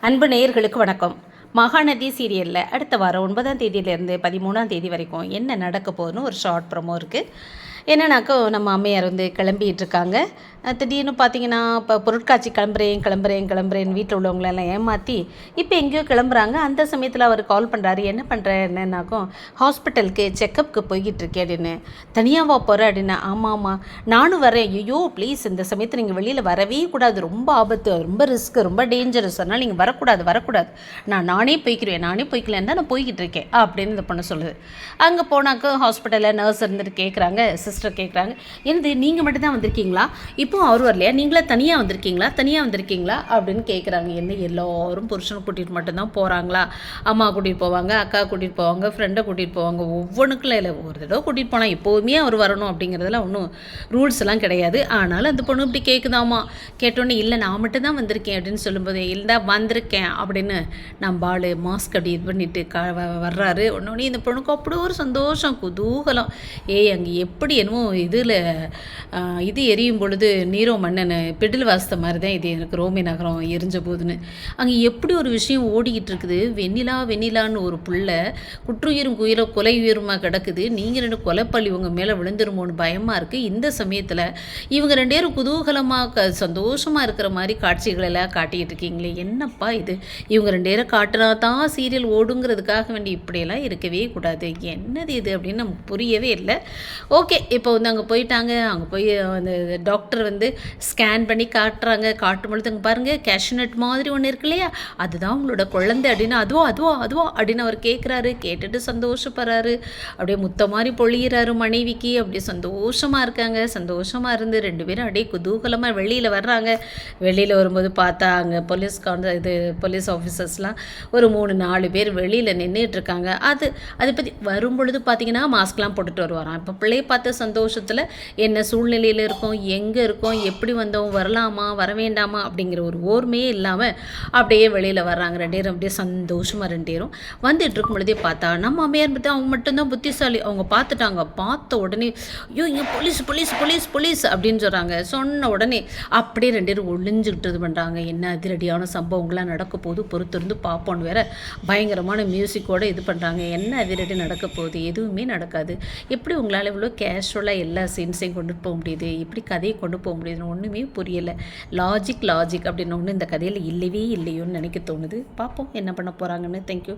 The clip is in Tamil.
அன்பு நேயர்களுக்கு வணக்கம். மகாநதி சீரியலில் அடுத்த வாரம் ஒன்பதாம் தேதியிலேருந்து பதிமூணாம் தேதி வரைக்கும் என்ன நடக்க போகுதுன்னு ஒரு ஷார்ட் ப்ரமோ இருக்குது என்னன்னாக்கா நம்ம அம்மையார் வந்து கிளம்பிட்டு இருக்காங்க. திடீர்னு பார்த்தீங்கன்னா இப்போ பொருட்காட்சி கிளம்புறேன் கிளம்புறேன் கிளம்புறேன் வீட்டில் உள்ளவங்களெல்லாம் ஏமாற்றி இப்போ எங்கேயோ கிளம்புறாங்க. அந்த சமயத்தில் அவர் கால் பண்ணுறாரு என்ன பண்ணுற என்னன்னாக்கும் ஹாஸ்பிட்டலுக்கு செக்கப்புக்கு போய்கிட்டு இருக்கேன் அப்படின்னு. தனியாவா போகிற அப்படின்னா. ஆமாம் ஆமாம் நானும் வரேன். ஐயோ ப்ளீஸ் இந்த சமயத்தில் நீங்கள் வெளியில் வரவே கூடாது. ரொம்ப ஆபத்து ரொம்ப ரிஸ்க் ரொம்ப டேஞ்சரஸ் அதனால் நீங்கள் வரக்கூடாது வரக்கூடாது. நான் நானே போய்க்கிறேன் நானே போய்க்கலன்னு தான் நான் போய்கிட்டு இருக்கேன் அப்படின்னு இந்த பொண்ணு சொல்லுது. அங்கே போனாக்க ஹாஸ்பிட்டலில் நர்ஸ் இருந்துட்டு கேட்குறாங்க சிஸ்டர் கேட்குறாங்க என்னது நீங்கள் மட்டும் தான் வந்திருக்கீங்களா? இப்போ அவர் வரலையா? நீங்களே தனியாக வந்திருக்கீங்களா? தனியாக வந்திருக்கீங்களா? அப்படின்னு கேட்குறாங்க என்ன எல்லோரும் புருஷனை கூட்டிகிட்டு மட்டும்தான் போகிறாங்களா அம்மா கூட்டிகிட்டு போவாங்க அக்கா கூட்டிகிட்டு போவாங்க ஃப்ரெண்டை கூட்டிகிட்டு போவாங்க. ஒவ்வொன்றுக்குள்ள இல்லை ஒரு தடவை கூட்டிகிட்டு போனால் எப்போவுமே அவர் வரணும் அப்படிங்கிறதுல ஒன்றும் ரூல்ஸ் எல்லாம் கிடையாது. ஆனாலும் அந்த பொண்ணு இப்படி கேட்குதாமா கேட்டோன்னே இல்லை நான் மட்டும் தான் வந்திருக்கேன் அப்படின்னு சொல்லும்போது இல்லை வந்திருக்கேன் அப்படின்னு நம்ப ஆள் மாஸ்க் அப்படி இது பண்ணிட்டு க வ- வர்றாரு. ஒன்று இந்த பொண்ணுக்கு அப்படி ஒரு சந்தோஷம் குதூகலம். ஏய் அங்கே எப்படி என்னமோ இதில் இது எரியும் பொழுது நீரோ மன்னன் பிடில் வாசத்த மாதிரி தான் இது எனக்கு ரோமி நகரம் எரிஞ்ச போதுன்னு. அங்கே எப்படி ஒரு விஷயம் ஓடிக்கிட்டு இருக்குது? வெண்ணிலா வெண்ணிலான்னு ஒரு பிள்ளை குற்றுயிரும் குயிலோ கொலை உயிருமாக கிடக்குது? நீங்கள் ரெண்டு கொலைப்பள்ளி உங்கள் மேலே விழுந்துருமோன்னு பயமாக இருக்குது இந்த சமயத்தில் இவங்க ரெண்டு பேரும் குதூகலமாக சந்தோஷமாக இருக்கிற மாதிரி காட்சிகளெல்லாம் காட்டிக்கிட்டு இருக்கீங்களே. என்னப்பா இது? இவங்க ரெண்டு பேரை காட்டு தான் சீரியல் ஓடுங்கிறதுக்காக வேண்டி இப்படியெல்லாம் இருக்கவே கூடாது. என்னது இது அப்படின்னு நமக்கு புரியவே இல்லை. ஓகே இப்போ வந்து அங்கே போயிட்டாங்க. அங்கே போய் அந்த டாக்டர் வந்து ஸ்கேன் பண்ணி காட்டுறாங்க. காட்டும் பொழுது அங்கே பாருங்கள் கேஷ்நட் மாதிரி ஒன்று இருக்கு இல்லையா? அதுதான் உங்களோட குழந்தை அப்படின்னு அதுவா அதுவா அதுவா அப்படின்னு அவர் கேட்குறாரு கேட்டுட்டு சந்தோஷப்படுறாரு. அப்படியே முத்த மாதிரி பொழியிறாரு மனைவிக்கு. அப்படியே சந்தோஷமாக இருக்காங்க. சந்தோஷமாக இருந்து ரெண்டு பேரும் அப்படியே குதூகலமாக வெளியில் வர்றாங்க. வெளியில் வரும்போது பார்த்தா அங்கே போலீஸ் கான்ட இது போலீஸ் ஆஃபீஸர்ஸ்லாம் ஒரு மூணு நாலு பேர் வெளியில் நின்றுட்டு இருக்காங்க அது அதை பற்றி வரும்பொழுது பார்த்தீங்கன்னா மாஸ்க்லாம் போட்டுட்டு வருவாராம். இப்போ பிள்ளையை பார்த்த சந்தோஷத்தில் என்ன சூழ்நிலையில் இருக்கோம் எங்கே இருக்கோம் எப்படி வந்தோம் வரலாமா வர வேண்டாமா அப்படிங்கிற ஒரு ஓர்மையே இல்லாமல் அப்படியே வெளியில் வர்றாங்க. ரெண்டு பேரும் அப்படியே சந்தோஷமாக ரெண்டு பேரும் வந்துட்டு இருக்கும் பொழுதே பார்த்தா நம்ம அம்மையார் பற்றி அவங்க மட்டும்தான் புத்திசாலி. அவங்க பார்த்துட்டாங்க. பார்த்த உடனே ஐயோ இங்கே போலீஸ் போலீஸ் போலீஸ் போலீஸ் அப்படின்னு சொல்கிறாங்க சொன்ன உடனே அப்படியே ரெண்டு பேரும் ஒளிஞ்சுக்கிட்டு இது பண்ணுறாங்க என்ன அதிரடியான சம்பவங்கள்லாம் நடக்க போது பொறுத்திருந்து பார்ப்போன்னு வேற பயங்கரமான மியூசிக்கோடு இது பண்ணுறாங்க என்ன அதிரடி நடக்க போகுது? எதுவுமே நடக்காது. எப்படி உங்களால் இவ்வளோ கேஷுவலாக எல்லா சீன்ஸையும் கொண்டுட்டு போக முடியுது? எப்படி கதையை கொண்டு போக முடியுதுன்னு ஒன்றுமே புரியலை. லாஜிக் லாஜிக் அப்படின்னு ஒன்று இந்த கதையில் இல்லவே இல்லையோன்னு நினைக்க தோணுது. பார்ப்போம் என்ன பண்ண போகிறாங்கன்னு தேங்க்யூ